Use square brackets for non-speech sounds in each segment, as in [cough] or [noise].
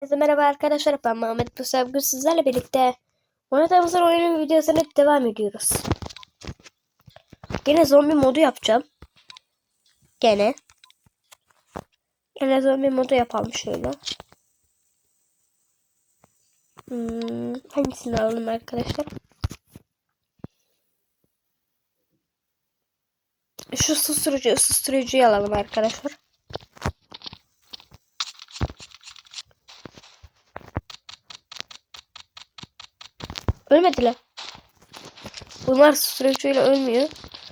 Herkese merhaba arkadaşlar ben Mehmet bu sefer sizlerle birlikte oynadığımızın oyunun videosuna devam ediyoruz. Gene zombi modu yapacağım. Gene. Gene zombi modu yapalım şöyle. Hmm, hangisini alalım arkadaşlar? Şu susturucu, susturucuyu alalım arkadaşlar. Ölmediler. Bunlar susturucuyla ölmüyor.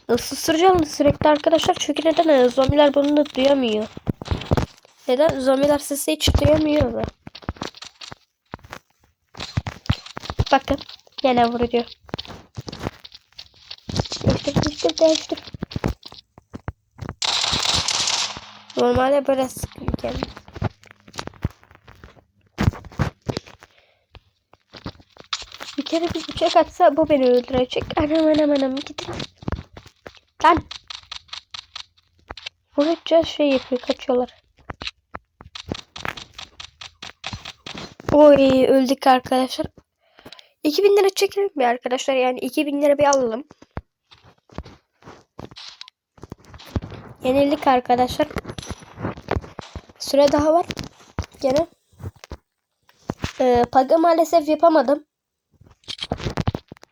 Susturucu alın sürekli arkadaşlar çünkü neden Ee, zombiler bunu da duyamıyor. Neden? Zombiler sesi hiç duyamıyor da. Bakın. Yine vuruyor. Değiştir, değiştir. Normalde böyle sıkıyor kendini. Bir bıçak atsa bu beni öldürecek. Anam anam anam gidin. Lan. Vurunca şey yapıyor kaçıyorlar. Oy öldük arkadaşlar. 2000 lira çekelim bir arkadaşlar. Yani 2000 lira bir alalım. Yenildik arkadaşlar. Süre daha var. Gene. Ee, Pagı maalesef yapamadım.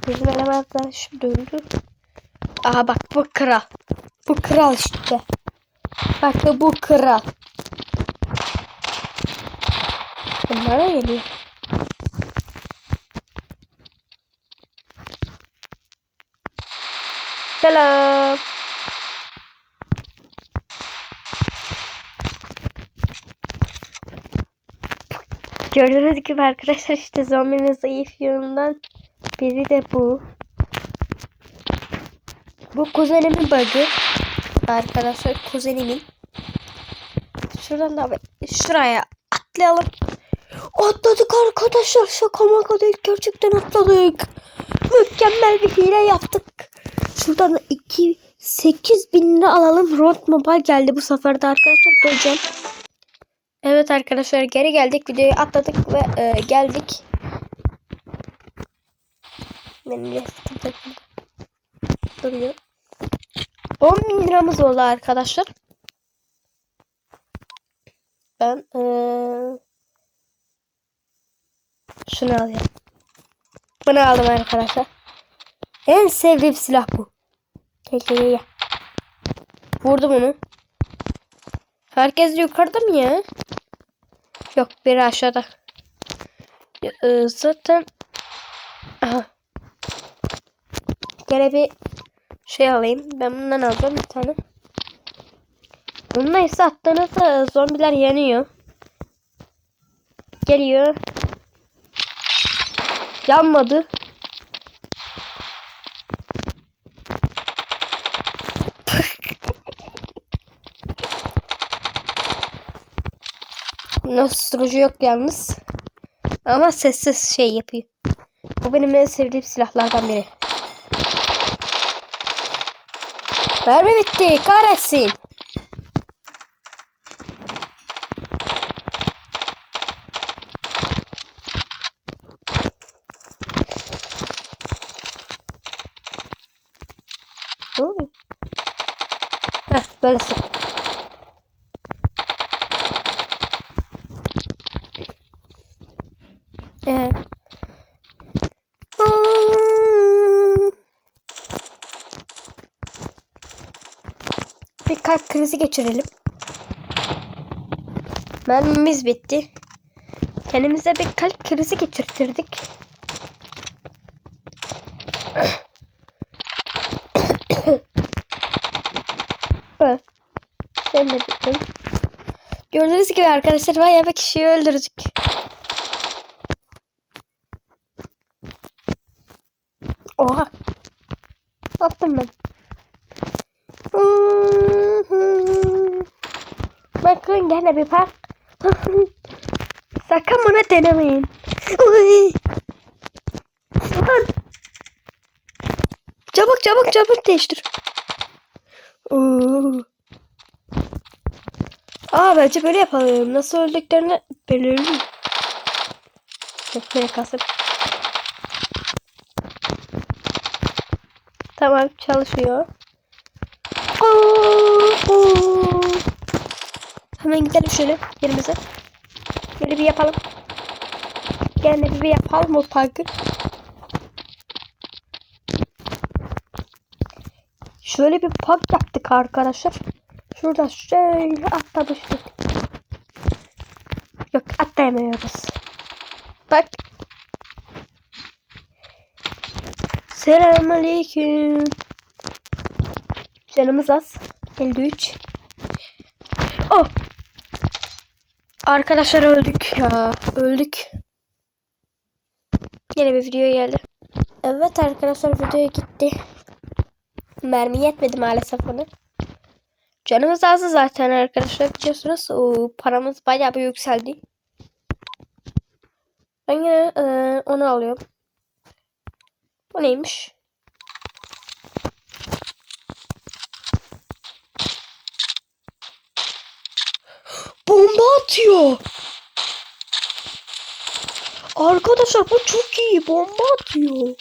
Bizim eleman arkadaşım döndü. Aha bak bu kral. Bu kral işte. Bak bu kral. Bunlara geliyor. Selam. Gördüğünüz gibi arkadaşlar işte zombinin zayıf yönünden biri de bu. Bu kuzenimin bug'ı. Arkadaşlar kuzenimin. Şuradan da şuraya atlayalım. Atladık arkadaşlar. Şaka maka değil. Gerçekten atladık. Mükemmel bir hile yaptık. Şuradan 2 8 bin lira alalım. Road Mobile geldi bu sefer de arkadaşlar. Göreceğim. Evet arkadaşlar geri geldik. Videoyu atladık ve e, geldik. Benim restim takıldı. Duruyor. 10 bin liramız oldu arkadaşlar. Ben ee, şunu alayım. Bunu aldım arkadaşlar. En sevdiğim silah bu. Gel. Vurdum onu. Herkes yukarıda mı ya? Yok biri aşağıda. Ya, e, zaten Aha. Gene bir şey alayım. Ben bundan alacağım bir tane. Bununla ise attığınızda zombiler yanıyor. Geliyor. Yanmadı. Nasıl yok yalnız. Ama sessiz şey yapıyor. Bu benim en sevdiğim silahlardan biri. Mermi bitti. Kahretsin. Ne oluyor? Heh, böyle sık. Ee, krizi geçirelim. Mermimiz bitti. Kendimize bir kalp krizi geçirtirdik. Evet. Gördüğünüz gibi arkadaşlar bayağı bir kişiyi öldürdük. Oha. Attım ben. Bakın gene bir bak. [laughs] Sakın bunu denemeyin. Lan. Çabuk çabuk çabuk değiştir. Oo. Aa bence böyle yapalım. Nasıl öldüklerini belirli. Ekmeğe kasıp. Tamam çalışıyor. Oo, oo. Hemen gidelim şöyle yerimize. Böyle bir yapalım. Gene bir yapalım o parkı. Şöyle bir park yaptık arkadaşlar. Şurada şöyle atlamıştık. Yok atlayamıyoruz. Bak. Selamünaleyküm. Canımız az. 53. Arkadaşlar öldük ya. Öldük. Yine bir video geldi. Evet arkadaşlar video gitti. Mermi yetmedi maalesef bana. Canımız azdı zaten arkadaşlar biliyorsunuz. O, paramız bayağı bir yükseldi. Ben yine e, onu alıyorum. Bu neymiş? Bomba atıyor. Arkadaşlar bu çok iyi. Bomba atıyor.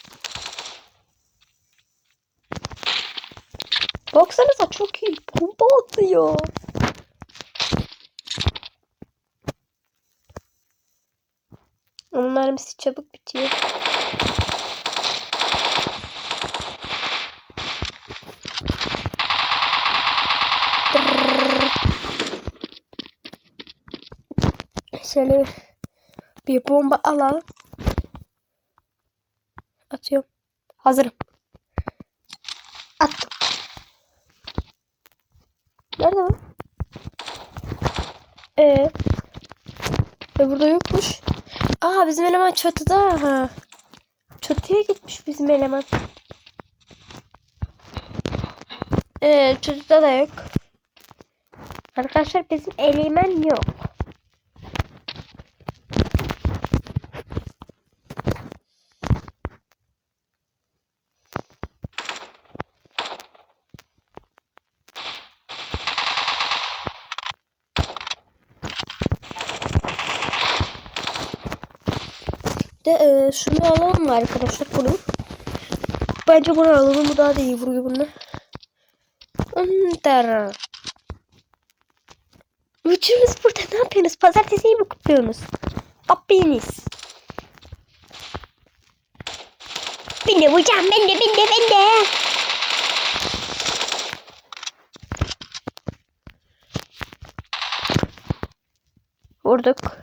Baksanıza çok iyi. Bomba atıyor. Mermisi çabuk bitiyor. Şöyle bir bomba alalım. Atıyorum. Hazırım. Attım. Nerede bu? Ee, e burada yokmuş. Aa bizim eleman çatıda. Ha. Çatıya gitmiş bizim eleman. Ee, çatıda da yok. Arkadaşlar bizim eleman yok. De e, şunu alalım arkadaşlar bunu? Bence bunu alalım. Bu daha da iyi vuruyor bunlar. Under. Üçünüz burada ne yapıyorsunuz? Pazartesiyi mi kutluyorsunuz? Hepiniz. Ben de vuracağım. Ben de ben de ben de. Vurduk.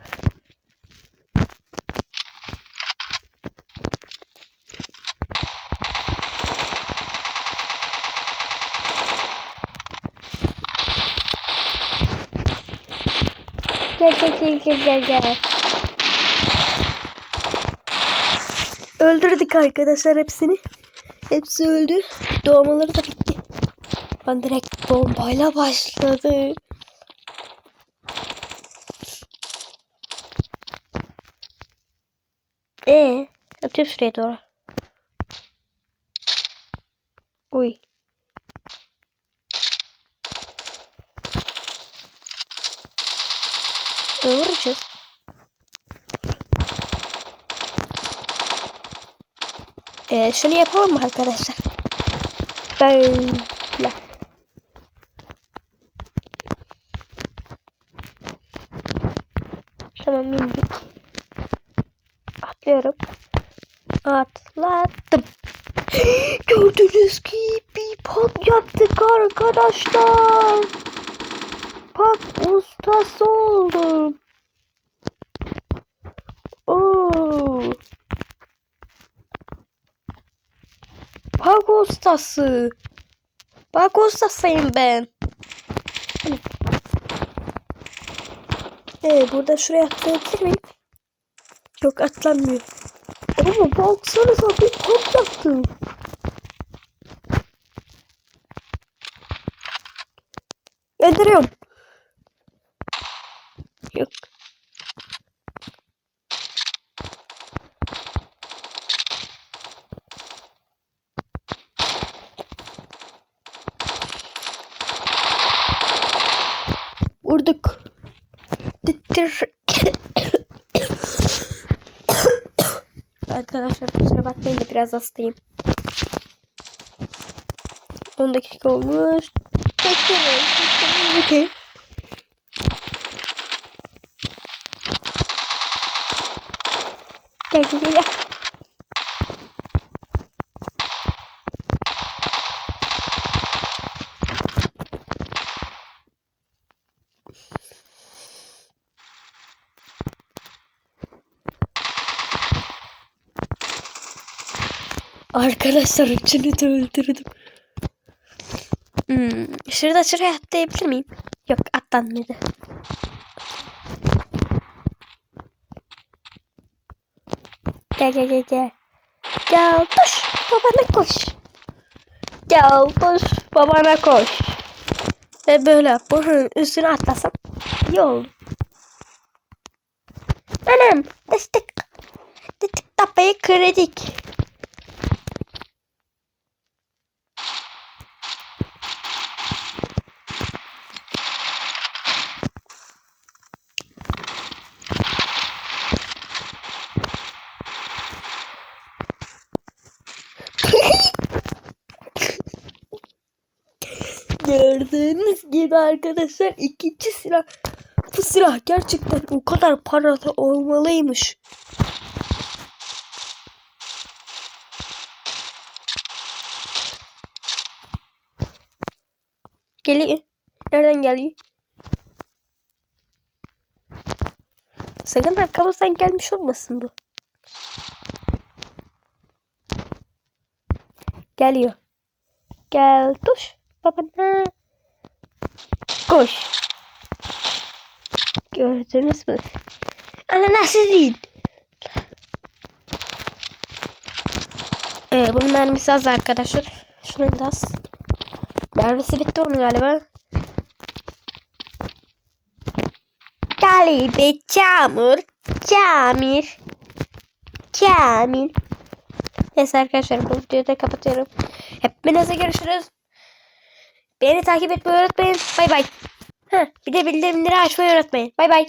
Öldürdük arkadaşlar hepsini. Hepsi öldü. Doğmaları da bitti. Ben direkt bombayla başladı. Ee, atıyorum şuraya doğru. Uy. Ne vuracağız? Ee, şunu yapalım mı arkadaşlar? Böyle. Tamam indik. Atlıyorum. Atladım. [gasps] Gördüğünüz gibi pat yaptık arkadaşlar. Pat ustası oldum. Oo. Park ustası. Park ustasıyım ben. Ee, burada şuraya atlayabilir miyim? Yok atlanmıyor. Ama baksanıza bir park yaptım. Gönderiyorum. Yok. Vurduk. Arkadaşlar kusura bakmayın da biraz hastayım. 10 dakika olmuş. Beklemeyin. Okey. Gel gel gel. Arkadaşlar üçünü de öldürdüm. Hmm, şurada şuraya atlayabilir miyim? Yok atlanmadı. Gel gel gel gel. Gel koş babana koş. Gel koş babana koş. Ve böyle bunun üstüne atlasam iyi oldu. Anam destek. Destek tapayı kırdık. Gördüğünüz gibi arkadaşlar ikinci silah. Bu silah gerçekten o kadar parada olmalıymış. Geliyor. Nereden geliyor? Sakın arkamızdan gelmiş olmasın bu. Geliyor. Gel tuş babana. Koş. Gördünüz mü? Ananas değil. Ee, bunun mermisi az arkadaşlar. Şunu da az. Mermisi bitti onun galiba. Galiba çamur. Camir. Camir. Neyse arkadaşlar bu videoyu da kapatıyorum. Hepinize görüşürüz. Beni takip etmeyi unutmayın. Bay bay. Bir de bildirimleri açmayı unutmayın. Bay bay.